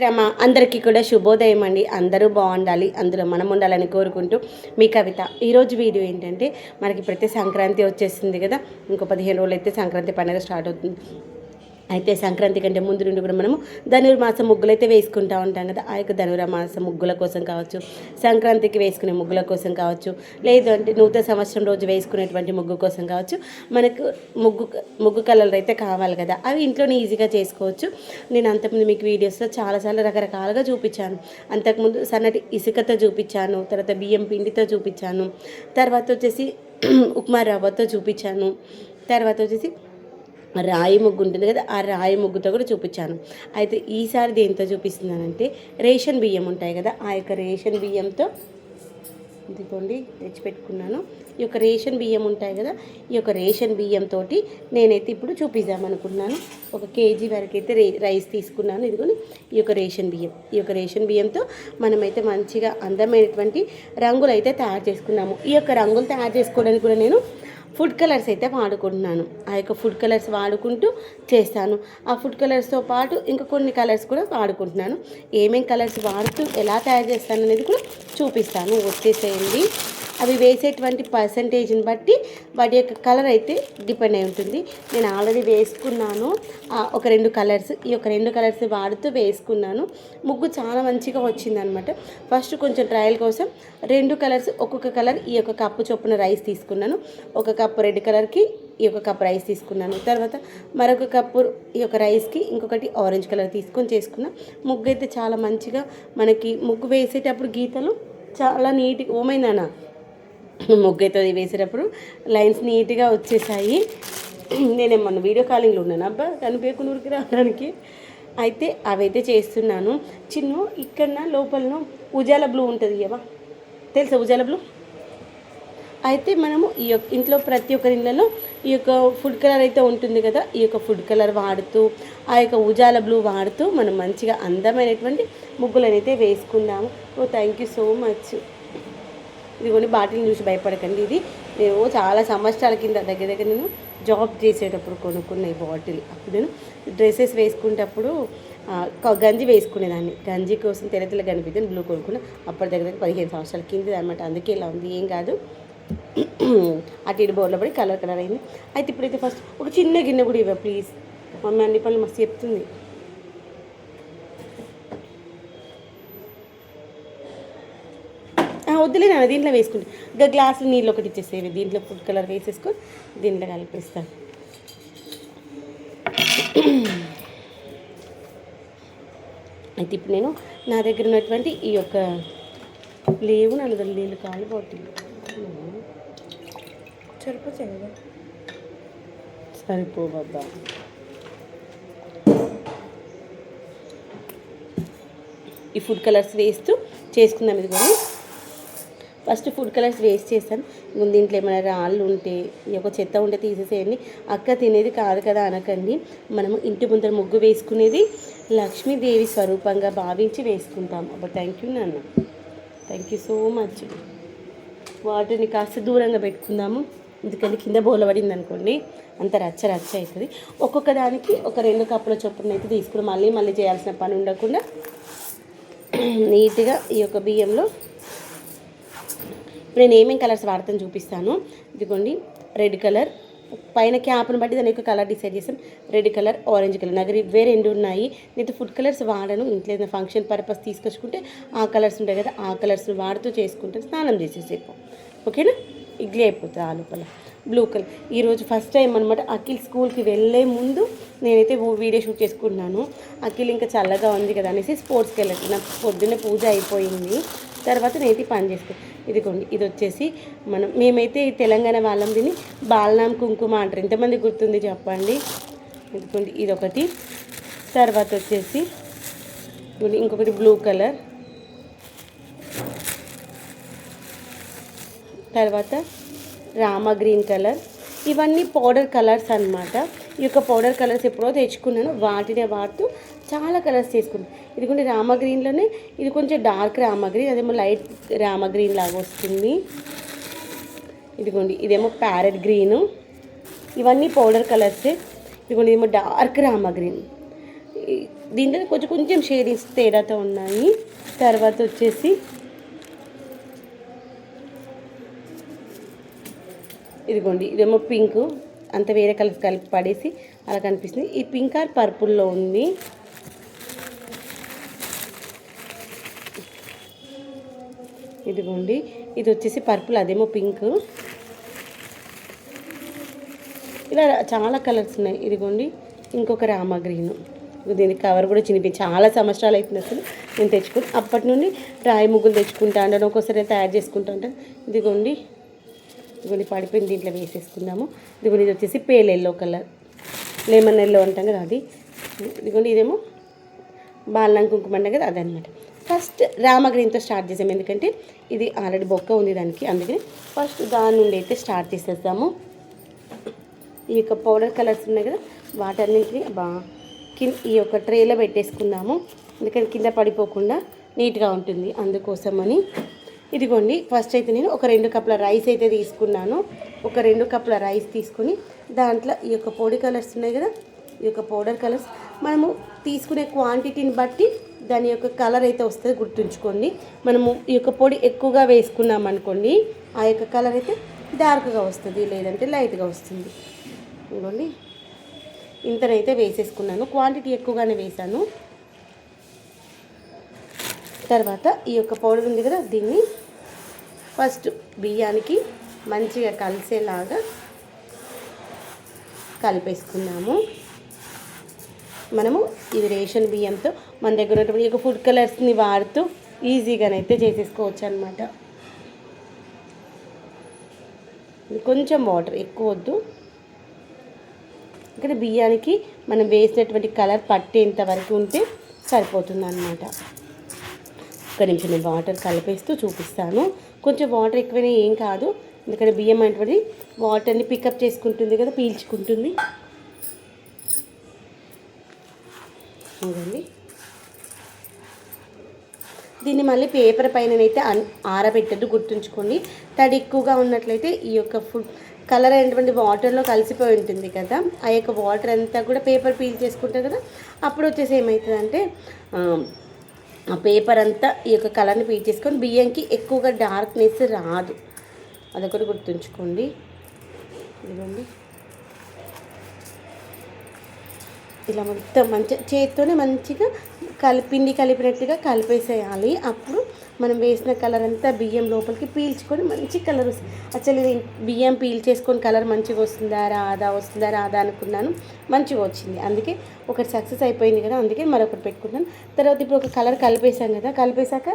శ్రమ అందరికీ కూడా శుభోదయం అండి. అందరూ బాగుండాలి. అందులో మనం ఉండాలని కోరుకుంటూ మీ కవిత. ఈరోజు వీడియో ఏంటంటే మనకి ప్రతి సంక్రాంతి వచ్చేసింది కదా. ఇంకో పదిహేను రోజులు అయితే సంక్రాంతి పండుగ స్టార్ట్ అవుతుంది. అయితే సంక్రాంతి కంటే ముందు నుండి కూడా మనము ధనుర్మాస ముగ్గులు అయితే వేసుకుంటూ ఉంటాం కదా. ఆ యొక్క ధనుర్మాస ముగ్గుల కోసం కావచ్చు సంక్రాంతికి వేసుకునే ముగ్గుల కోసం కావచ్చు లేదు అంటే నూతన సంవత్సరం రోజు వేసుకునేటువంటి ముగ్గు కోసం కావచ్చు మనకు ముగ్గు ముగ్గు కలర్లు అయితే కావాలి కదా. అవి ఇంట్లోనే ఈజీగా చేసుకోవచ్చు. నేను అంతకుముందు మీకు వీడియోస్లో చాలాసార్లు రకరకాలుగా చూపించాను. అంతకుముందు సన్నటి ఇసుకతో చూపించాను తర్వాత బియ్యం పిండితో చూపించాను తర్వాత వచ్చేసి ఉప్మా రవ్వతో చూపించాను తర్వాత వచ్చేసి రాయి ముగ్గు ఉంటుంది కదా ఆ రాయి ముగ్గుతో కూడా చూపించాను. అయితే ఈసారి దేంతో చూపిస్తున్నానంటే రేషన్ బియ్యం ఉంటాయి కదా ఆ యొక్క రేషన్ బియ్యంతో ఇదిగోండి తెచ్చిపెట్టుకున్నాను ఈ యొక్క రేషన్ బియ్యం ఉంటాయి కదా ఈ యొక్క రేషన్ బియ్యంతో నేనైతే ఇప్పుడు చూపిద్దామనుకున్నాను ఒక కేజీ వరకు అయితే రైస్ తీసుకున్నాను. ఇదిగోని ఈ యొక్క రేషన్ బియ్యం. ఈ యొక్క రేషన్ బియ్యంతో మనమైతే మంచిగా అందమైనటువంటి రంగులు అయితే తయారు చేసుకున్నాము. ఈ యొక్క రంగులు తయారు చేసుకోవడానికి కూడా నేను ఫుడ్ కలర్స్ అయితే వాడుకుంటున్నాను. ఆ యొక్క ఫుడ్ కలర్స్ వాడుకుంటూ చేస్తాను. ఆ ఫుడ్ కలర్స్తో పాటు ఇంకా కొన్ని కలర్స్ కూడా వాడుకుంటున్నాను. ఏమేం కలర్స్ వాడుతూ ఎలా తయారు చేస్తాను అనేది కూడా చూపిస్తాను. వచ్చేసేయండి అవి వేసేటువంటి పర్సంటేజ్ని బట్టి వాటి యొక్క కలర్ అయితే డిపెండ్ అయి ఉంటుంది. నేను ఆల్రెడీ వేసుకున్నాను. ఒక రెండు కలర్స్ ఈ యొక్క రెండు కలర్స్ వాడుతూ వేసుకున్నాను. ముగ్గు చాలా మంచిగా వచ్చిందనమాట ఫస్ట్ కొంచెం ట్రయల్ కోసం రెండు కలర్స్ ఒక్కొక్క కలర్ ఈ యొక్క కప్పు చొప్పున రైస్ తీసుకున్నాను. ఒక కప్పు రెడ్ కలర్కి ఈ యొక్క కప్ రైస్ తీసుకున్నాను. తర్వాత మరొక కప్పు ఈ యొక్క రైస్కి ఇంకొకటి ఆరెంజ్ కలర్ తీసుకొని చేసుకున్నా. ముగ్గు అయితే చాలా మంచిగా మనకి ముగ్గు వేసేటప్పుడు గీతలు చాలా నీట్గా ఓమైందన్నా ముగ్గు అయితే వేసేటప్పుడు లైన్స్ నీట్గా వచ్చేసాయి. నేనే మొన్న వీడియో కాలింగ్లో ఉన్నాను. అబ్బా కనిపించకుండా ఊరికి రావడానికి. అయితే అవైతే చేస్తున్నాను. చిన్న ఇక్కడ లోపల ఉజాల బ్లూ ఉంటుంది ఇవా తెలుసా ఉజాల బ్లూ? అయితే మనము ఈ యొక్క ఇంట్లో ప్రతి ఒక్కరి ఇళ్ళలో ఈ యొక్క ఫుడ్ కలర్ అయితే ఉంటుంది కదా? ఈ యొక్క ఫుడ్ కలర్ వాడుతూ ఆ యొక్క ఉజాల బ్లూ వాడుతూ మనం మంచిగా అందమైనటువంటి ముగ్గులనైతే వేసుకుందాము. Oh thank you so much. ఇదిగోని బాటిల్ చూసి భయపడకండి. ఇది నేను చాలా సంవత్సరాల కింద దగ్గర దగ్గర నేను జాబ్ చేసేటప్పుడు కొనుక్కున్న ఈ బాటిల్. అప్పుడు నేను డ్రెస్సెస్ వేసుకునేటప్పుడు గంజి వేసుకునేదాన్ని. గంజి కోసం తెల్ల తెల్ల కనిపిద్దాను బ్లూ కొనుక్కున్నా. అప్పటి దగ్గర దగ్గర పదిహేను సంవత్సరాల కింద అనమాట అందుకే ఇలా ఉంది ఏం కాదు. అటు ఇటు బోర్లో పడి కలర్ కలర్ అయింది. అయితే ఇప్పుడైతే ఫస్ట్ ఒక చిన్న గిన్నె కూడా ఇవ్వ ప్లీజ్ మమ్మీ అన్ని పనులు మస్తు చెప్తుంది. వద్దులే నాన్న దీంట్లో వేసుకుంటే. ఇంకా గ్లాసులు నీళ్ళు ఒకటి ఇచ్చేసేవి దీంట్లో ఫుడ్ కలర్ వేసేసుకొని దీంట్లో కలిపేస్తాను అయితే ఇప్పుడు నేను నా దగ్గర ఉన్నటువంటి ఈ యొక్క లేవు నా దగ్గర నీళ్ళు కాలు బాటిల్ సరిపోతాయి. కదా సరిపోవద్దా? ఈ ఫుడ్ కలర్స్ వేస్తూ చేసుకుందాం ఇది కూడా. ఫస్ట్ ఫుడ్ కలర్స్ వేస్ట్ చేస్తాను. దీంట్లో ఏమైనా రాళ్ళు ఉంటే ఈ యొక్క చెత్త ఉంటే తీసేసేయండి. అక్క తినేది కాదు కదా అనకండి. మనము ఇంటి ముందర ముగ్గు వేసుకునేది లక్ష్మీదేవి స్వరూపంగా భావించి వేసుకుంటాం. అబ్బా థ్యాంక్ యూ నాన్న. థ్యాంక్ యూ సో మచ్ వాటర్ని కాస్త దూరంగా పెట్టుకుందాము. ఎందుకంటే కింద బోలబడింది అనుకోండి అంత రచ్చ రచ్చ అవుతుంది. ఒక్కొక్క దానికి ఒక రెండు కప్పుల చొప్పున అయితే తీసుకుని మళ్ళీ మళ్ళీ చేయాల్సిన పని ఉండకుండా నీట్గా ఈ యొక్క బియ్యంలో నేను ఏమేమి కలర్స్ వాడతాను చూపిస్తాను. ఇదిగోండి రెడ్ కలర్. పైన క్యాప్ను బట్టి దాని యొక్క కలర్ డిసైడ్ చేసాం రెడ్ కలర్ ఆరెంజ్ కలర్. నాకు ఇవే రెండు ఉన్నాయి. నేను ఫుడ్ కలర్స్ వాడను. ఇంట్లో ఏదైనా ఫంక్షన్ పర్పస్ తీసుకొచ్చుకుంటే ఆ కలర్స్ ఉంటాయి కదా ఆ కలర్స్ వాడుతూ చేసుకుంటే స్నానం చేసేసేపు. ఓకేనా? ఇడ్లీ అయిపోతుంది ఆ లోపల. Blue colour. ఈరోజు ఫస్ట్ టైం అనమాట అఖిల్ స్కూల్కి వెళ్ళే ముందు నేనైతే వీడియో షూట్ చేసుకుంటున్నాను. అఖిల్ ఇంకా చల్లగా ఉంది కదా అనేసి స్పోర్ట్స్కి వెళ్ళట్టు పొద్దున్నే పూజ అయిపోయింది. తర్వాత నేనైతే పని చేసుకో ఇదిగోండి ఇది వచ్చేసి మనం మేమైతే తెలంగాణ వాళ్ళం దీన్ని బాలనాం కుంకుమ అంటారు. ఎంతమంది గుర్తుంది చెప్పండి. ఇదిగోండి ఇదొకటి. తర్వాత వచ్చేసి ఇంకొకటి బ్లూ కలర్. తర్వాత రామ గ్రీన్ కలర్. ఇవన్నీ పౌడర్ కలర్స్ అనమాట ఈ యొక్క పౌడర్ కలర్స్ ఎప్పుడో తెచ్చుకున్నాను. వాటినే వాడుతూ చాలా కలర్స్ తీసుకున్నాను ఇదిగోండి రామ గ్రీన్లోనే ఇది కొంచెం డార్క్ రామ గ్రీన్ అదేమో లైట్ రామ గ్రీన్ లాగా వస్తుంది. ఇదిగోండి ఇదేమో ప్యారెట్ గ్రీను. ఇవన్నీ పౌడర్ కలర్సే ఇదిగోండి ఇదేమో డార్క్ రామ గ్రీన్. దీంట్లో కొంచెం కొంచెం షేడింగ్స్ తేడాతో ఉన్నాయి. తర్వాత వచ్చేసి ఇదిగోండి ఇదేమో పింక్. అంత వేరే కలర్ కలిపి పడేసి అలా కనిపిస్తుంది. ఈ పింక్ ఆర్ పర్పుల్లో ఉంది. ఇదిగోండి. ఇది వచ్చేసి పర్పుల్ అదేమో పింక్. ఇలా చాలా కలర్స్ ఉన్నాయి. ఇదిగోండి. ఇంకొక రామా గ్రీన్. దీనికి కవర్ కూడా చినిపి చాలా సంవత్సరాలు అవుతుంది అసలు. నేను తెచ్చుకుని అప్పటి నుండి రాయి ముగ్గులు తెచ్చుకుంటా అంటాను. ఒక్కోసారి తయారు చేసుకుంటా ఉంటాను ఇదిగోండి. ఇదిగోండి పడిపోయింది. దీంట్లో వేసేసుకుందాము. ఇదిగోండి ఇది వచ్చేసి pale yellow colour. Lemon yellow అంటాం కదా అది. ఇదిగోండి ఇదేమో బాలం కుంకుమ అంటాం కదా అదనమాట ఫస్ట్ రామగ్రీన్తో స్టార్ట్ చేసాము ఎందుకంటే ఇది ఆల్రెడీ బొక్క ఉంది దానికి. అందుకని ఫస్ట్ దాని నుండి అయితే స్టార్ట్ చేసేద్దాము. ఈ యొక్క పౌడర్ కలర్స్ ఉన్నాయి కదా వాటన్నింటినీ బా కింద ఈ యొక్క ట్రేలో పెట్టేసుకుందాము. ఎందుకంటే కింద పడిపోకుండా నీట్గా ఉంటుంది అందుకోసమని. ఇదిగోండి ఫస్ట్ అయితే నేను ఒక రెండు కప్పుల రైస్ అయితే తీసుకున్నాను. ఒక రెండు కప్పుల రైస్ తీసుకొని దాంట్లో ఈ యొక్క పొడి కలర్స్ ఉన్నాయి కదా ఈ యొక్క పౌడర్ కలర్స్ మనము తీసుకునే క్వాంటిటీని బట్టి దాని యొక్క కలర్ అయితే వస్తుంది గుర్తుంచుకోండి. మనము ఈ యొక్క పొడి ఎక్కువగా వేసుకున్నాం అనుకోండి ఆ యొక్క కలర్ అయితే డార్క్గా వస్తుంది లేదంటే లైట్గా వస్తుంది. ఇదిగోండి. ఇంతనైతే వేసేసుకున్నాను. క్వాంటిటీ ఎక్కువగానే వేసాను తర్వాత ఈ యొక్క పౌడర్ ఉంది కదా దీన్ని ఫస్ట్ బియ్యానికి మంచిగా కలిసేలాగా కలిపేసుకున్నాము. మనము ఇది రేషన్ బియ్యంతో మన దగ్గర ఉన్నటువంటి ఈ యొక్క ఫుడ్ కలర్స్ని వాడుతూ ఈజీగానైతే చేసేసుకోవచ్చు అనమాట కొంచెం వాటర్ ఎక్కువ వద్దు. ఇక్కడ బియ్యానికి మనం వేసినటువంటి కలర్ పట్టేంత వరకు ఉంటే సరిపోతుంది అనమాట ఒక నిమిషం నేను వాటర్ కలిపేస్తూ చూపిస్తాను. కొంచెం వాటర్ ఎక్కువైనా ఏం కాదు. ఎందుకంటే బియ్యం అనేటువంటి వాటర్ని పికప్ చేసుకుంటుంది కదా పీల్చుకుంటుంది. చూడండి. దీన్ని మళ్ళీ పేపర్ పైననైతే ఆరబెట్టద్దు గుర్తుంచుకోండి. తడి ఎక్కువగా ఉన్నట్లయితే ఈ యొక్క ఫుడ్ కలర్ అయినటువంటి వాటర్లో కలిసిపోయి ఉంటుంది కదా. ఆ యొక్క వాటర్ అంతా కూడా పేపర్ పీల్ చేసుకుంటారు కదా అప్పుడు వచ్చేసి ఏమవుతుందంటే ఆ పేపర్ అంతా ఈ యొక్క కలర్ని పీల్ చేసుకొని బియ్యంకి ఎక్కువగా డార్క్నెస్ రాదు. అదొకటి గుర్తుంచుకోండి. ఇదిగోండి. ఇలా మొత్తం మంచిగా చేతితోనే మంచిగా కలిపిండి కలిపినట్టుగా కలిపేసేయాలి. అప్పుడు మనం వేసిన కలర్ అంతా బియ్యం లోపలికి పీల్చుకొని మంచి కలర్ వస్తుంది అసలు ఇది బియ్యం పీల్చేసుకొని కలర్ మంచిగా వస్తుందా రాదా వస్తుందా రాదా అనుకున్నాను. మంచిగా వచ్చింది. అందుకే ఒకటి సక్సెస్ అయిపోయింది కదా అందుకే మరొకటి పెట్టుకున్నాను. తర్వాత ఇప్పుడు ఒక కలర్ కలిపేసాం కదా కలిపేశాక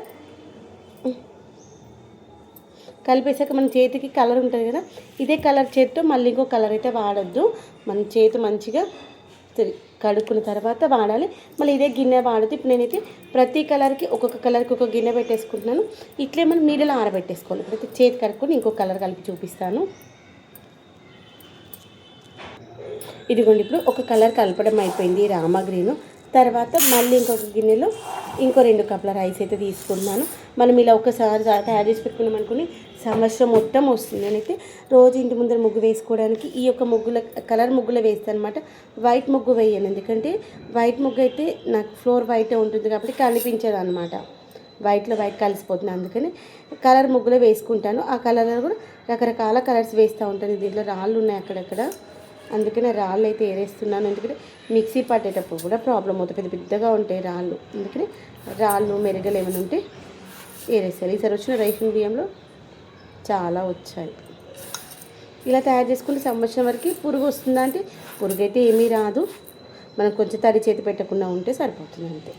కలిపేసాక మన చేతికి కలర్ ఉంటుంది కదా ఇదే కలర్ చేతితో మళ్ళీ ఇంకో కలర్ అయితే వాడద్దు. మన చేతి మంచిగా కడుక్కున్న తర్వాత వాడాలి. మళ్ళీ ఇదే గిన్నె వాడితే ఇప్పుడు నేనైతే ప్రతి కలర్కి ఒక్కొక్క కలర్కి ఒక గిన్నె పెట్టేసుకుంటున్నాను. ఇట్లే మనం నీళ్ళలో ఆరబెట్టేసుకోవాలి. ఇప్పుడైతే చేతి కడుక్కొని ఇంకొక కలర్ కలిపి చూపిస్తాను. ఇదిగోండి ఇప్పుడు ఒక కలర్ కలపడం అయిపోయింది రామా గ్రీను. తర్వాత మళ్ళీ ఇంకొక గిన్నెలో ఇంకో రెండు కప్పుల రైస్ అయితే తీసుకున్నాను మనం ఇలా ఒకసారి తయారు చేసి పెట్టుకున్నాం అనుకుని సంవత్సరం మొత్తం వస్తుంది. నేనైతే రోజు ఇంటి ముందర ముగ్గు వేసుకోవడానికి ఈ యొక్క ముగ్గుల కలర్ ముగ్గులో వేస్తాను అనమాట వైట్ ముగ్గు వేయను. ఎందుకంటే వైట్ ముగ్గు అయితే నాకు ఫ్లోర్ వైటే ఉంటుంది కాబట్టి కనిపించదు అనమాట వైట్లో వైట్ కలిసిపోతుంది. అందుకని కలర్ ముగ్గులో వేసుకుంటాను. ఆ కలర్లో కూడా రకరకాల కలర్స్ వేస్తూ ఉంటాను. దీంట్లో రాళ్ళు ఉన్నాయి అక్కడక్కడ. అందుకనే రాళ్ళు అయితే ఏరేస్తున్నాను. ఎందుకంటే మిక్సీ పట్టేటప్పుడు కూడా ప్రాబ్లం అవుతుంది పెద్ద పెద్దగా ఉంటాయి రాళ్ళు. అందుకని రాళ్ళు మెరుగలు ఏమైనా ఉంటే ఏరేస్తారు ఈసారి వచ్చిన రేషన్ బియ్యంలో చాలా వచ్చాయి. ఇలా తయారు చేసుకుంటే సంవత్సరం వరకు పురుగు వస్తుందా అంటే పురుగు అయితే ఏమీ రాదు. మనం కొంచెం తడి చేతి పెట్టకుండా ఉంటే సరిపోతుంది అంతే.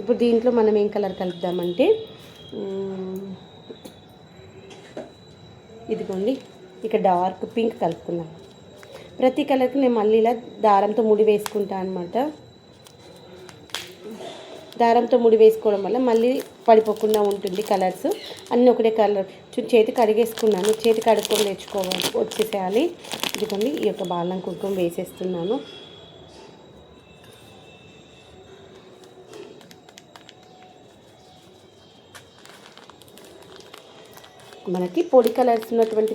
ఇప్పుడు దీంట్లో మనం ఏం కలర్ కలుపుదామంటే ఇదిగోండి. ఇక డార్క్ పింక్ కలుపుకున్నాం ప్రతి కలర్కి నేను మళ్ళీ ఇలా దారంతో ముడి వేసుకుంటాను అనమాట దారంతో ముడి వేసుకోవడం వల్ల మళ్ళీ పడిపోకుండా ఉంటుంది కలర్స్. అన్నీ ఒకటే కలర్. చేతి కడిగేసుకున్నాను. చేతి కడుక్కొని తెచ్చుకోవాలి వచ్చేసేయాలి. ఇదిగోండి ఈ యొక్క బాలం కుంకుమ వేసేస్తున్నాను. మనకి పొడి కలర్స్ ఉన్నటువంటి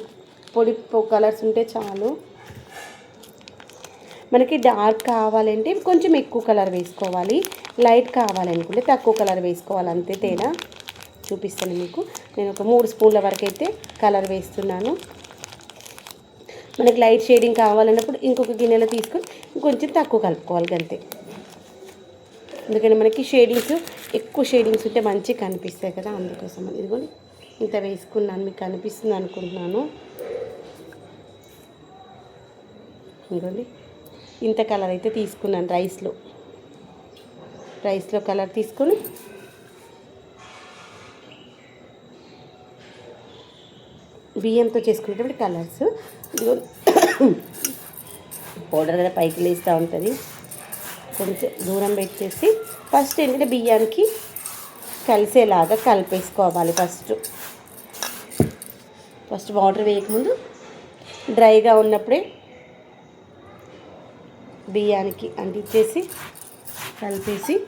పొడి కలర్స్ ఉంటే చాలు. మనకి డార్క్ కావాలంటే కొంచెం ఎక్కువ కలర్ వేసుకోవాలి. లైట్ కావాలనుకుంటే తక్కువ కలర్ వేసుకోవాలి. అంతే తేడా చూపిస్తాను మీకు. నేను ఒక మూడు స్పూన్ల వరకు అయితే కలర్ వేస్తున్నాను. మనకి లైట్ షేడింగ్ కావాలన్నప్పుడు ఇంకొక గిన్నెలో తీసుకొని ఇంకొంచెం తక్కువ కలుపుకోవాలి అంతే ఎందుకంటే మనకి షేడింగ్స్ ఎక్కువ షేడింగ్స్ ఉంటే మంచిగా కనిపిస్తాయి కదా అందుకోసం. ఇదిగోండి ఇంత వేసుకున్నాను మీకు కనిపిస్తుంది అనుకుంటున్నాను. ఇదిగోండి. ఇంత కలర్ అయితే తీసుకున్నాను రైస్లో. రైస్లో కలర్ తీసుకొని బియ్యంతో చేసుకునేటువంటి కలర్స్. పౌడర్ కదా పైకి లేస్తూ ఉంటుంది. కొంచెం దూరం పెట్టేసి ఫస్ట్ ఏంటంటే బియ్యానికి కలిసేలాగా కలిపేసుకోవాలి ఫస్ట్. ఫస్ట్ వాటర్ వేయకముందు డ్రైగా ఉన్నప్పుడే బియ్యానికి అంటించేసి కలిపేసి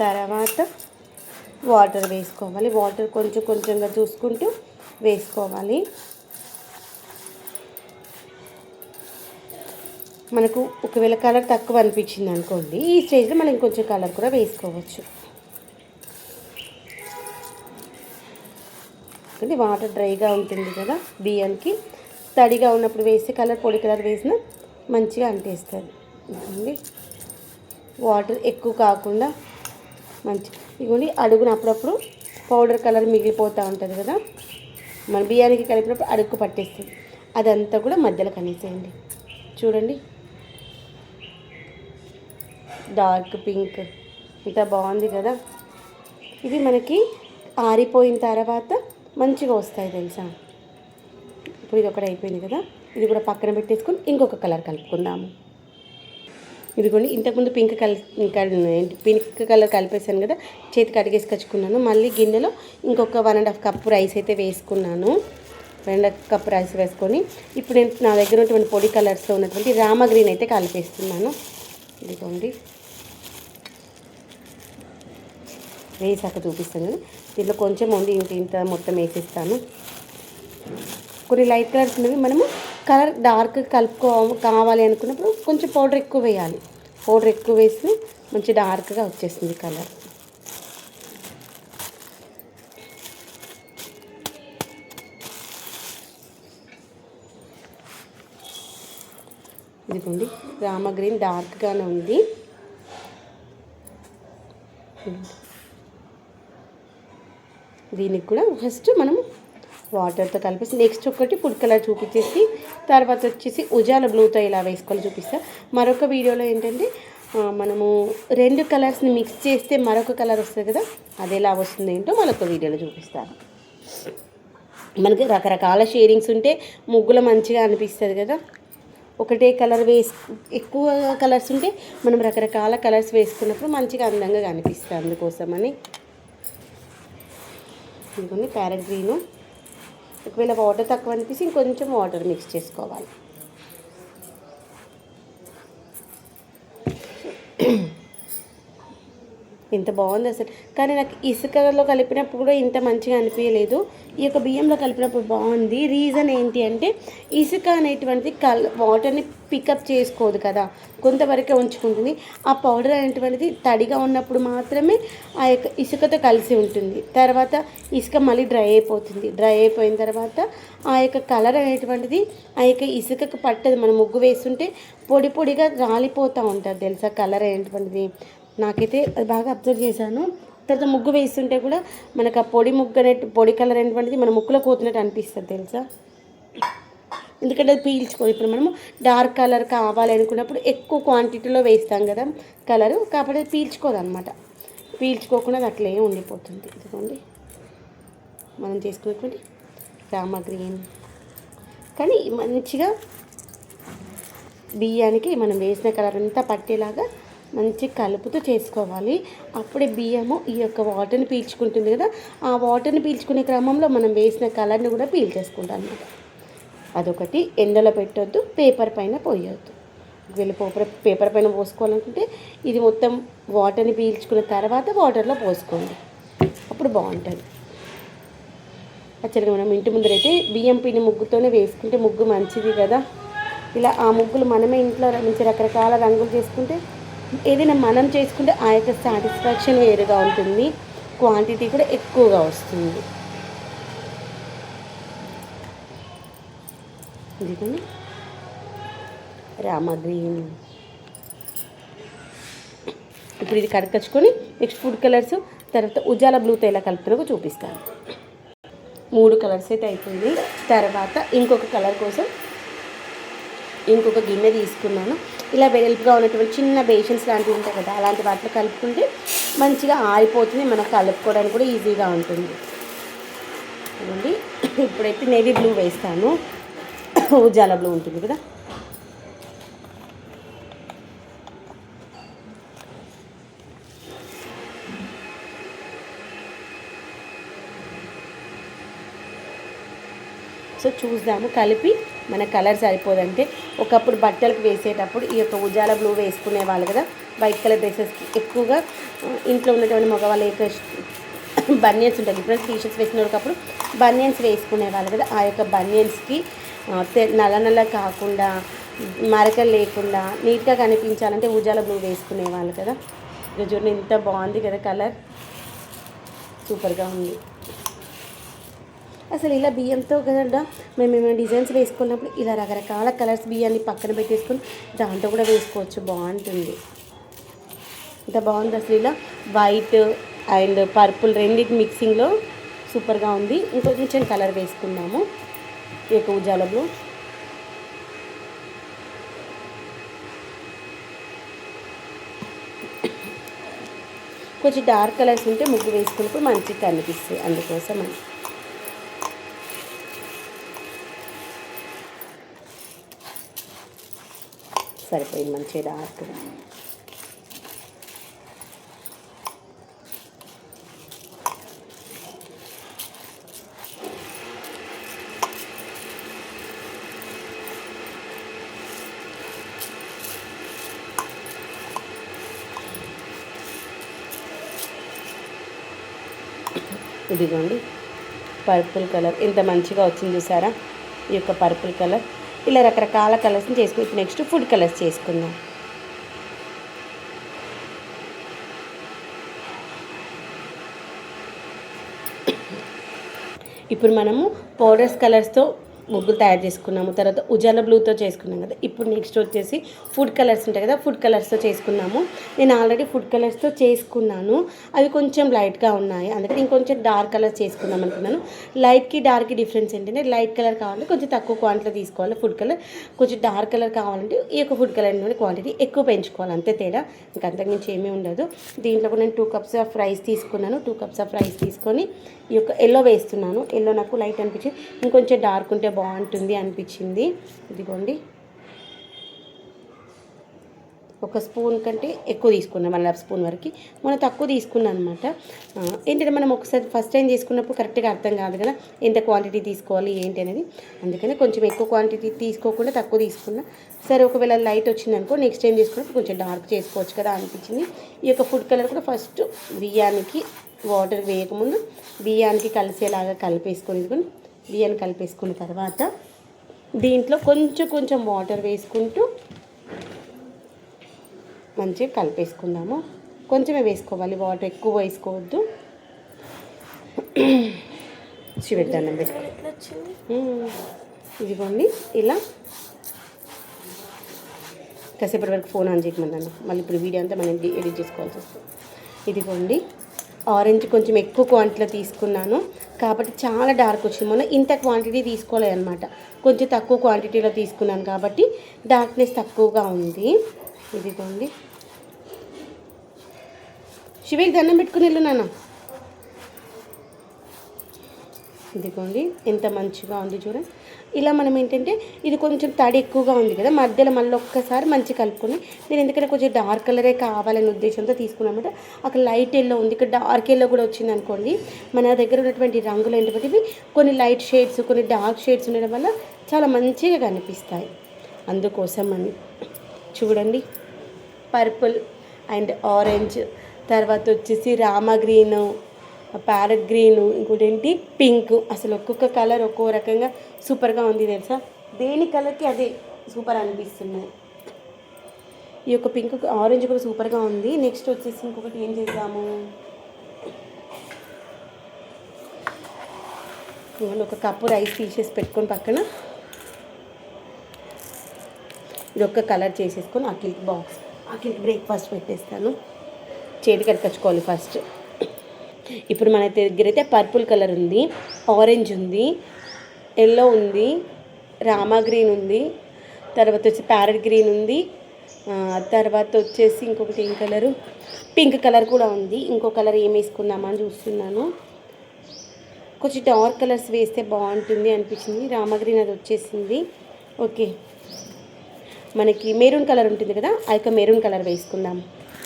తర్వాత వాటర్ వేసుకోవాలి. వాటర్ కొంచెం కొంచెంగా చూసుకుంటూ వేసుకోవాలి. మనకు ఒకవేళ కలర్ తక్కువ అనిపించింది అనుకోండి ఈ స్టేజ్లో మనం ఇంకొంచెం కలర్ కూడా వేసుకోవచ్చు. అంటే వాటర్ డ్రైగా ఉంటుంది కదా బియ్యానికి. తడిగా ఉన్నప్పుడు వేసి కలర్ పొడి కలర్ వేసిన మంచిగా అంటేస్తుంది. ఇదిగోండి. వాటర్ ఎక్కువ కాకుండా మంచి ఇదిగోండి అడుగున అప్పుడప్పుడు పౌడర్ కలర్ మిగిలిపోతూ ఉంటుంది కదా. మన బియ్యానికి కలిపినప్పుడు అడుగు పట్టేస్తుంది. అదంతా కూడా మధ్యలో కనేసేయండి. చూడండి. Dark pink. ఇంత బాగుంది కదా. ఇది మనకి ఆరిపోయిన తర్వాత మంచిగా వస్తాయి తెలుసా? ఇప్పుడు ఇది ఒకటి అయిపోయింది కదా. ఇది కూడా పక్కన పెట్టేసుకొని ఇంకొక కలర్ కలుపుకుందాము. ఇదిగోండి ఇంతకుముందు పింక్ కల్ పింక్ కలర్ కలిపేసాను కదా. చేతికి అడిగేసి కచ్చుకున్నాను మళ్ళీ గిన్నెలో ఇంకొక one and half cup rice అయితే వేసుకున్నాను. వన్ అండ్ కప్ రైస్ వేసుకొని ఇప్పుడు నేను నా దగ్గర ఉన్నటువంటి పొడి కలర్స్లో ఉన్నటువంటి రామ గ్రీన్ అయితే కలిపేస్తున్నాను. ఇదిగోండి. వేసాక చూపిస్తాను దీంట్లో కొంచెం ఉంది ఇంత ఇంత మొత్తం వేసిస్తాను. కొన్ని లైట్ కలర్స్ ఉన్నవి మనము కలర్ డార్క్ కలుపుకో కావాలి అనుకున్నప్పుడు కొంచెం పౌడర్ ఎక్కువ వేయాలి. పౌడర్ ఎక్కువ వేసి మంచి డార్క్గా వచ్చేస్తుంది కలర్. ఇదిగోండి రామ గ్రీన్ డార్క్గానే ఉంది. దీనికి కూడా ఫస్ట్ మనం వాటర్తో కలిపేసి నెక్స్ట్ ఒకటి ఫుడ్ కలర్ చూపించేసి తర్వాత వచ్చేసి ఉజాల బ్లూతో ఇలా వేసుకొని చూపిస్తా. మరొక వీడియోలో ఏంటంటే మనము రెండు కలర్స్ని మిక్స్ చేస్తే మరొక కలర్ వస్తుంది కదా అది ఎలా వస్తుంది ఏంటో మరొక వీడియోలో చూపిస్తాను. మనకి రకరకాల షేడింగ్స్ ఉంటే ముగ్గులు మంచిగా అనిపిస్తుంది కదా. ఒకటే కలర్ వేసు ఎక్కువ కలర్స్ ఉంటే మనం రకరకాల కలర్స్ వేసుకున్నప్పుడు మంచిగా అందంగా కనిపిస్తుంది అందుకోసమని. ఇంకొన్ని ప్యారెట్ గ్రీను. ఒకవేళ వాటర్ తక్కువ అనిపిస్తే ఇంకొంచెం వాటర్ మిక్స్ చేసుకోవాలి. ఇంత బాగుంది అసలు. కానీ నాకు ఇసుకలో కలిపినప్పుడు కూడా ఇంత మంచిగా అనిపించలేదు. ఈ యొక్క బియ్యంలో కలిపినప్పుడు బాగుంది. రీజన్ ఏంటి అంటే ఇసుక అనేటువంటిది కల్ వాటర్ని పికప్ చేసుకోదు కదా. కొంతవరకే ఉంచుకుంటుంది. ఆ పౌడర్ అనేటువంటిది తడిగా ఉన్నప్పుడు మాత్రమే ఆ యొక్క ఇసుకతో కలిసి ఉంటుంది. తర్వాత ఇసుక మళ్ళీ డ్రై అయిపోతుంది. డ్రై అయిపోయిన తర్వాత ఆ యొక్క కలర్ అనేటువంటిది ఆ యొక్క ఇసుకకు పట్టదు. మనం ముగ్గు వేస్తుంటే పొడి పొడిగా రాలిపోతూ ఉంటుంది తెలుసా కలర్ అనేటువంటిది? నాకైతే అది బాగా అబ్జర్వ్ చేశాను. తర్వాత ముగ్గు వేస్తుంటే కూడా మనకు ఆ పొడి ముగ్గు అనే పొడి కలర్ అనేటువంటిది మన ముక్కులో కోతున్నట్టు అనిపిస్తుంది తెలుసా? ఎందుకంటే అది పీల్చుకోదు ఇప్పుడు మనము డార్క్ కలర్ కావాలి అనుకున్నప్పుడు ఎక్కువ క్వాంటిటీలో వేస్తాం కదా కలరు. కాబట్టి అది పీల్చుకోదు అనమాట పీల్చుకోకుండా అది అట్లే ఉండిపోతుంది. ఇదిగోండి. మనం చేసుకున్నటువంటి రామ గ్రీన్. కానీ మంచిగా బియ్యానికి మనం వేసిన కలర్ అంతా పట్టేలాగా మంచి కలుపుతూ చేసుకోవాలి. అప్పుడే బియ్యము ఈ యొక్క వాటర్ని పీల్చుకుంటుంది కదా ఆ వాటర్ని పీల్చుకునే క్రమంలో మనం వేసిన కలర్ని కూడా పీల్చేసుకుంటాం అనమాట అదొకటి. ఎండలో పెట్టొద్దు పేపర్ పైన పోయొద్దు. ఒకవేళ పేపర్ పేపర్ పైన పోసుకోవాలనుకుంటే ఇది మొత్తం వాటర్ని పీల్చుకున్న తర్వాత వాటర్లో పోసుకోండి. అప్పుడు బాగుంటుంది. యాక్చువల్గా మనం ఇంటి ముందరైతే బియ్యం పిండి ముగ్గుతోనే వేసుకుంటే ముగ్గు మంచిది కదా. ఇలా ఆ ముగ్గులు మనమే ఇంట్లో నుంచి రకరకాల రంగులు చేసుకుంటే ఏదైనా మనం చేసుకుంటే ఆ యొక్క సాటిస్ఫాక్షన్ వేరుగా ఉంటుంది. క్వాంటిటీ కూడా ఎక్కువగా వస్తుంది. ఇదిగోండి. రామ గ్రీన్. ఇప్పుడు ఇది కడకచ్చుకొని నెక్స్ట్ ఫుడ్ కలర్స్ తర్వాత ఉజాల బ్లూతో ఎలా కలుపుతారో చూపిస్తాను. మూడు కలర్స్ అయితే అయిపోయింది. తర్వాత ఇంకొక కలర్ కోసం ఇంకొక గిన్నె తీసుకున్నాను. ఇలా వెడల్పుగా ఉన్నటువంటి చిన్న బేషన్స్ లాంటివి ఉంటాయి కదా అలాంటి వాటిలో కలుపుకుంటే మంచిగా ఆరిపోతుంది మనకు కలుపుకోవడానికి కూడా ఈజీగా ఉంటుంది. చూడండి ఇప్పుడైతే నేవీ బ్లూ వేస్తాను. ఉజాల బ్లూ ఉంటుంది కదా. సో చూద్దాము కలిపి మన కలర్ సరిపోదంటే ఒకప్పుడు బట్టలకు వేసేటప్పుడు ఈ యొక్క ఉజాల బ్లూ వేసుకునే వాళ్ళు కదా వైట్ కలర్ డ్రెస్సెస్కి ఎక్కువగా ఇంట్లో ఉన్నటువంటి మగవాళ్ళ యొక్క బనియన్స్ ఉంటాయి. డిఫరెంట్ టీషర్ట్స్ వేసినప్పుడు బనియన్స్ వేసుకునే వాళ్ళు కదా ఆ యొక్క బనియన్స్కి నల్ల నల్ల కాకుండా మరకలు లేకుండా నీట్గా కనిపించాలంటే ఉజాల బ్లూ వేసుకునే వాళ్ళు కదా. ఇక చూడండి ఎంత బాగుంది కదా కలర్. సూపర్గా ఉంది. అసలు ఇలా బియ్యంతో కదా మేము ఏమైనా డిజైన్స్ వేసుకున్నప్పుడు ఇలా రకరకాల కలర్స్ బియ్యాన్ని పక్కన పెట్టేసుకొని దాంతో కూడా వేసుకోవచ్చు. బాగుంటుంది. ఇంత బాగుంది అసలు ఇలా. వైట్ అండ్ పర్పుల్ రెండింటి మిక్సింగ్లో సూపర్గా ఉంది. ఇంకొంచెం కలర్ వేసుకున్నాము ఈ యొక్క ఉజాల బ్లూ కొంచెం డార్క్ కలర్స్ ఉంటే ముగ్గు వేసుకున్నప్పుడు మంచిగా కనిపిస్తాయి అందుకోసం అని సరిపోయింది మంచిగా డార్క్గా ఇదిగోండి పర్పుల్ కలర్. ఇంత మంచిగా వచ్చింది చూసారా? ఈ యొక్క పర్పుల్ కలర్. ఇలా రకరకాల కలర్స్ని చేసుకుని నెక్స్ట్ ఫుడ్ కలర్స్ చేసుకుందాం. ఇప్పుడు మనము పౌడర్స్ కలర్స్తో ముగ్గులు తయారు చేసుకున్నాము తర్వాత ఉజాల బ్లూతో చేసుకున్నాం కదా. ఇప్పుడు నెక్స్ట్ వచ్చేసి ఫుడ్ కలర్స్ ఉంటాయి కదా ఫుడ్ కలర్స్తో చేసుకున్నాము. నేను ఆల్రెడీ ఫుడ్ కలర్స్తో చేసుకున్నాను. అవి కొంచెం లైట్గా ఉన్నాయి. అందుకని ఇంకొంచెం డార్క్ కలర్స్ చేసుకుందాం అనుకున్నాను. లైట్కి డార్క్కి డిఫరెన్స్ ఏంటంటే లైట్ కలర్ కావాలంటే కొంచెం తక్కువ క్వాంటిటీలో తీసుకోవాలి. ఫుడ్ కలర్ కొంచెం డార్క్ కలర్ కావాలంటే ఈ యొక్క ఫుడ్ కలర్ నుండి క్వాంటిటీ ఎక్కువ పెంచుకోవాలి. అంతే తేడా. ఇంకా అంతకుమించి ఏమీ ఉండదు. దీంట్లో కూడా నేను టూ కప్స్ ఆఫ్ రైస్ తీసుకున్నాను. టూ కప్స్ ఆఫ్ రైస్ తీసుకొని ఈ యొక్క ఎల్లో వేస్తున్నాను. ఎల్లో నాకు లైట్ అనిపించింది. ఇంకొంచెం డార్క్ ఉంటే బాగుంటుంది అనిపించింది. ఇదిగోండి. ఒక స్పూన్ కంటే ఎక్కువ తీసుకున్నాం మళ్ళీ స్పూన్ వరకు. మనం తక్కువ తీసుకున్నాం అనమాట ఏంటంటే మనం ఒకసారి ఫస్ట్ టైం తీసుకున్నప్పుడు కరెక్ట్గా అర్థం కాదు కదా ఎంత క్వాంటిటీ తీసుకోవాలి ఏంటి అనేది. అందుకని కొంచెం ఎక్కువ క్వాంటిటీ తీసుకోకుండా తక్కువ తీసుకున్నా. సరే ఒకవేళ లైట్ వచ్చిందనుకో నెక్స్ట్ టైం తీసుకున్నప్పుడు కొంచెం డార్క్ చేసుకోవచ్చు కదా అనిపించింది. ఈ యొక్క ఫుడ్ కలర్ కూడా ఫస్ట్ బియ్యానికి వాటర్ వేయకముందు బియ్యానికి కలిసేలాగా కలిపేసుకొని బియ్యాన్ని కలిపేసుకున్న తర్వాత దీంట్లో కొంచెం కొంచెం వాటర్ వేసుకుంటూ మంచిగా కలిపేసుకుందాము. కొంచెమే వేసుకోవాలి వాటర్ ఎక్కువ వేసుకోవద్దు. శివెద్దానం పెట్టుకో. ఇదిగోండి ఇలా. కాసేపటి వరకు ఫోన్ ఆన్ చేయకమన్నాను మళ్ళీ ఇప్పుడు వీడియో అంతా మనం ఎడి- ఎడిట్ చేసుకోవాల్సి వస్తుంది. ఇదిగోండి. ఆరెంజ్ కొంచెం ఎక్కువ క్వాంటిటీలో తీసుకున్నాను. కాబట్టి చాలా డార్క్ వచ్చింది. మొన్న ఇంత క్వాంటిటీ తీసుకోలేదు అనమాట కొంచెం తక్కువ క్వాంటిటీలో తీసుకున్నాను కాబట్టి డార్క్నెస్ తక్కువగా ఉంది. ఇదిగోండి. శివకి దండం పెట్టుకుని వెళ్ళు నాన్న. ఇదిగోండి. ఎంత మంచిగా ఉంది చూడండి ఇలా మనం ఏంటంటే ఇది కొంచెం తడి ఎక్కువగా ఉంది కదా మధ్యలో మళ్ళీ ఒక్కసారి మంచి కలుపుకొని నేను ఎందుకంటే కొంచెం డార్క్ కలరే కావాలనే ఉద్దేశంతో తీసుకున్నామంటే అక్కడ లైట్ ఎల్లో ఉంది ఇక్కడ డార్క్ ఎల్లో కూడా వచ్చింది అనుకోండి మన దగ్గర ఉన్నటువంటి రంగులు ఏంటంటే కొన్ని లైట్ షేడ్స్ కొన్ని డార్క్ షేడ్స్ ఉండడం వల్ల చాలా మంచిగా కనిపిస్తాయి. అందుకోసం అని చూడండి. పర్పుల్ అండ్ ఆరెంజ్ తర్వాత వచ్చేసి రామ గ్రీన్ ప్యారెట్ గ్రీన్ ఇంకోటి ఏంటి? పింక్. అసలు ఒక్కొక్క కలర్ ఒక్కో రకంగా సూపర్గా ఉంది తెలుసా? దేని కలర్కి అదే సూపర్ అనిపిస్తున్నాయి ఈ యొక్క పింక్ ఆరెంజ్ కూడా సూపర్గా ఉంది. నెక్స్ట్ వచ్చేసి ఇంకొకటి ఏం చేద్దాము? ఒక కప్పు రైస్ తీసేసి పెట్టుకొని పక్కన. ఇది ఒక్క కలర్ చేసేసుకొని అఖిల్కి బాక్స్ అఖిల్కి బ్రేక్ఫాస్ట్ పెట్టేస్తాను. చేతి కట్టుకొచ్చుకోవాలి ఫస్ట్ ఇప్పుడు మన దగ్గర అయితే పర్పుల్ కలర్ ఉంది ఆరెంజ్ ఉంది ఎల్లో ఉంది రామా గ్రీన్ ఉంది తర్వాత వచ్చి ప్యారెట్ గ్రీన్ ఉంది తర్వాత వచ్చేసి ఇంకొకటి ఏం కలరు? పింక్ కలర్ కూడా ఉంది. ఇంకో కలర్ ఏం వేసుకుందామని చూస్తున్నాను. కొంచెం డార్క్ కలర్స్ వేస్తే బాగుంటుంది అనిపించింది. రామా గ్రీన్ అది వచ్చేసింది. ఓకే. మనకి మెరూన్ కలర్ ఉంటుంది కదా ఆ యొక్క మెరూన్ కలర్ వేసుకుందాం.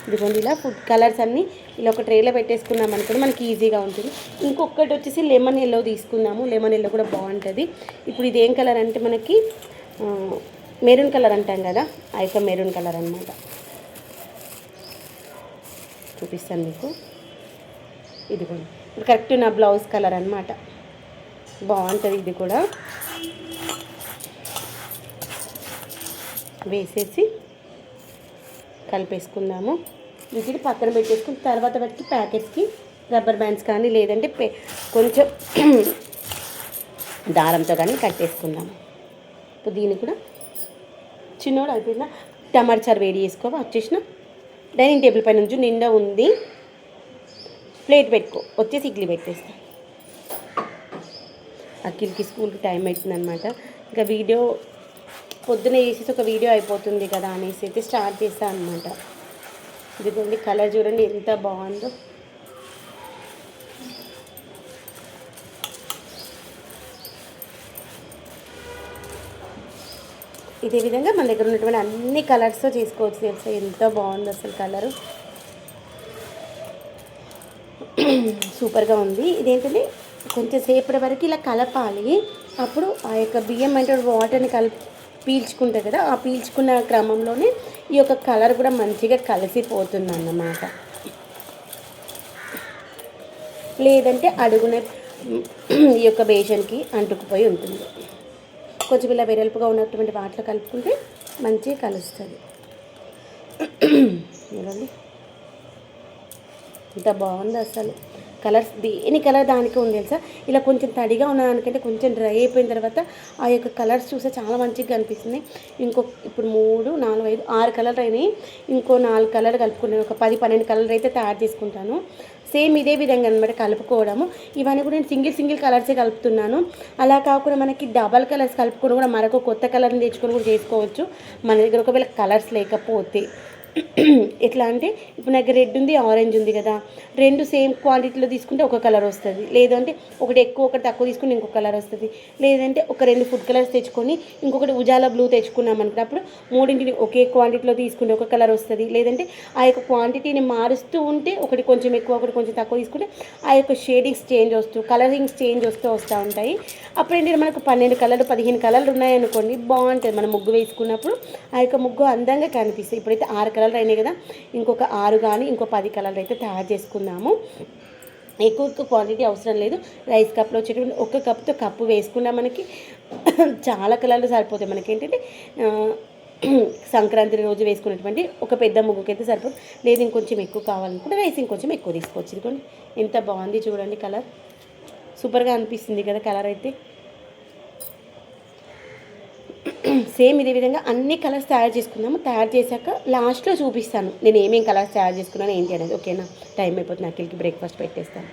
ఇదిగోండి ఇలా ఫుడ్ కలర్స్ అన్నీ ఇలా ఒక ట్రేలో పెట్టేసుకున్నాం అనుకోండి మనకి ఈజీగా ఉంటుంది. ఇంకొకటి వచ్చేసి లెమన్ ఎల్లో తీసుకుందాము. లెమన్ ఎల్లో కూడా బాగుంటుంది. ఇప్పుడు ఇది ఏం కలర్ అంటే మనకి మెరూన్ కలర్ అంటాం కదా ఆ యొక్క మెరూన్ కలర్ అనమాట చూపిస్తాను మీకు. ఇదిగోండి. ఇప్పుడు కరెక్ట్ నా బ్లౌజ్ కలర్ అనమాట బాగుంటుంది ఇది కూడా. వేసేసి కలిపేసుకుందాము. వీటిని పక్కన పెట్టేసుకుని తర్వాత వాటికి ప్యాకెట్స్కి రబ్బర్ బ్యాండ్స్ కానీ లేదంటే కొంచెం దారంతో కానీ కట్టేసుకుందాము ఇప్పుడు దీన్ని కూడా చిన్నోడు అయిపోయిందా టమాటా చారు వేడి చేసుకోవా? వచ్చేసిన డైనింగ్ టేబుల్ పైన నుంచి నిండా ఉంది. ప్లేట్ పెట్టుకో వచ్చేసి ఇడ్లీ పెట్టేస్తా. అఖిల్కి స్కూల్కి టైం అవుతుందన్నమాట ఇంకా వీడియో పొద్దున వేసేసి ఒక వీడియో అయిపోతుంది కదా అనేసి అయితే స్టార్ట్ చేస్తాను అనమాట ఇదిగోండి కలర్ చూడండి ఎంత బాగుందో. ఇదే విధంగా మన దగ్గర ఉన్నటువంటి అన్ని కలర్స్తో చేసుకోవచ్చు తెలుసు? ఎంత బాగుంది అసలు కలరు సూపర్గా ఉంది. ఇదేంటంటే కొంచెం సేపటి వరకు ఇలా కలపాలి. అప్పుడు ఆ యొక్క బియ్యం అంటే వాటర్ని కలిపి పీల్చుకుంటుంది కదా ఆ పీల్చుకున్న క్రమంలోనే ఈ యొక్క కలర్ కూడా మంచిగా కలిసిపోతుంది అన్నమాట లేదంటే అడుగున ఈ యొక్క బేషన్కి అంటుకుపోయి ఉంటుంది. కొంచెం ఇలా వెడల్పుగా ఉన్నటువంటి వాటిలో కలుపుకుంటే మంచిగా కలుస్తుంది. చూడండి ఎంత బాగుంది అసలు. కలర్స్ దేని కలర్ దానికి ఉంది తెలుసా? ఇలా కొంచెం తడిగా ఉన్న దానికంటే కొంచెం డ్రై అయిపోయిన తర్వాత ఆ యొక్క కలర్స్ చూస్తే చాలా మంచిగా కనిపిస్తుంది. ఇంకో ఇప్పుడు మూడు నాలుగు ఐదు ఆరు కలర్ అయినాయి. ఇంకో నాలుగు కలర్ కలుపుకున్నాను. ఒక పది పన్నెండు కలర్ అయితే తయారు చేసుకుంటాను. సేమ్ ఇదే విధంగా అనమాట కలుపుకోవడము. ఇవన్నీ కూడా నేను సింగిల్ సింగిల్ కలర్సే కలుపుతున్నాను. అలా కాకుండా మనకి డబల్ కలర్స్ కలుపుకొని కూడా మరొక కొత్త కలర్ని తెచ్చుకొని కూడా చేసుకోవచ్చు. మన దగ్గర ఒకవేళ కలర్స్ లేకపోతే. ఎట్లా అంటే ఇప్పుడు నాకు రెడ్ ఉంది ఆరెంజ్ ఉంది కదా. రెండు సేమ్ క్వాంటిటీలో తీసుకుంటే ఒక కలర్ వస్తుంది. లేదంటే ఒకటి ఎక్కువ ఒకటి తక్కువ తీసుకుంటే ఇంకొక కలర్ వస్తుంది. లేదంటే ఒక రెండు ఫుడ్ కలర్స్ తెచ్చుకొని ఇంకొకటి ఉజాలా బ్లూ తెచ్చుకున్నాం అనుకున్నప్పుడు మూడింటిని ఒకే క్వాంటిటీలో తీసుకుంటే ఒక కలర్ వస్తుంది. లేదంటే ఆ యొక్క క్వాంటిటీని మారుస్తూ ఉంటే ఒకటి కొంచెం ఎక్కువ ఒకటి కొంచెం తక్కువ తీసుకుంటే ఆ యొక్క షేడింగ్స్ చేంజ్ వస్తూ కలరింగ్స్ చేంజ్ వస్తూ వస్తూ ఉంటాయి. అప్పుడు ఏంటంటే మనకు పన్నెండు కలర్లు పదిహేను కలర్లు ఉన్నాయనుకోండి బాగుంటుంది. మనం ముగ్గు వేసుకున్నప్పుడు ఆ యొక్క ముగ్గు అందంగా కనిపిస్తుంది. ఇప్పుడైతే ఆరు కలర్లు అయినాయి కదా. ఇంకొక ఆరు కానీ ఇంకో పది కలర్లు అయితే తయారు చేసుకుందాము ఎక్కువ ఎక్కువ క్వాంటిటీ అవసరం లేదు. రైస్ కప్లో వచ్చేటువంటి ఒక కప్తో కప్పు వేసుకున్నా మనకి చాలా కలర్లు సరిపోతాయి. మనకి ఏంటంటే సంక్రాంతి రోజు వేసుకున్నటువంటి ఒక పెద్ద ముగ్గుకి అయితే సరిపోతుంది లేదు ఇంకొంచెం ఎక్కువ కావాలనుకుంటే రైస్ ఇంకొంచెం ఎక్కువ తీసుకోవచ్చు. ఇదిగోండి ఎంత బాగుంది చూడండి కలర్. సూపర్గా అనిపిస్తుంది కదా కలర్ అయితే. సేమ్ ఇదే విధంగా అన్ని కలర్స్ తయారు చేసుకుందాము. తయారు చేశాక లాస్ట్లో చూపిస్తాను. నేను ఏమేమి కలర్స్ తయారు చేసుకున్నాను ఏంటి అనేది. ఓకేనా? టైం అయిపోతుంది. అఖిల్కి బ్రేక్ఫాస్ట్ పెట్టేస్తాను.